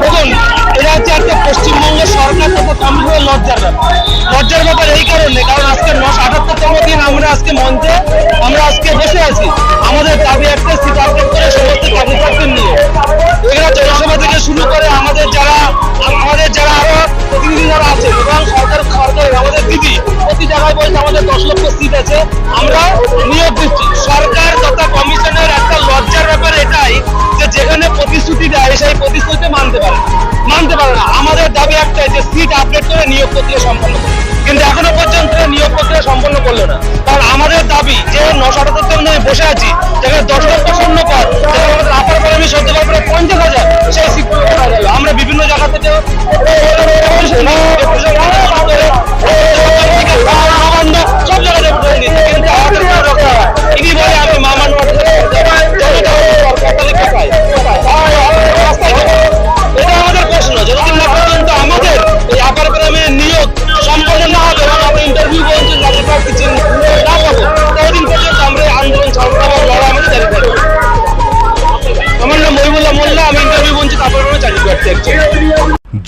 দেখুন এটা হচ্ছে একটা পশ্চিমবঙ্গ সরকার তথা কমিশনের লজ্জার ব্যাপার। লজ্জার ব্যাপার এই কারণে, কারণ আজকে নশো আটাত্তরতম দিন আমরা আজকে মঞ্চে, আমরা আজকে বসে আছি। আমাদের দাবি একটা আপডেট করে সমস্ত চাকরিপ্রার্থীর নিয়ে। এখানে জনসভা থেকে শুরু করে আমাদের যারা আমাদের যারা আরও প্রতিনিধি যারা আছে, এবং সরকার সরকারের আমাদের দিদি, প্রতি জায়গায় বলছে আমাদের দশ লক্ষ সিট আছে। আমরা নিয়োগ দিচ্ছি। সরকার তথা কমিশনের একটা লজ্জার প্রতিশ্রুতি দেয় সেই প্রতিশ্রুতি মানতে পারে। মানতে পারে না। আমাদের দাবি একটাই যে সিট আপডেট করে নিয়োগ প্রক্রিয়া সম্পন্ন কিন্তু এখনও পর্যন্ত নিয়োগ প্রক্রিয়া সম্পন্ন করল না। কারণ আমাদের দাবি যে নশো আটাত্তর বসে আছি kitchen.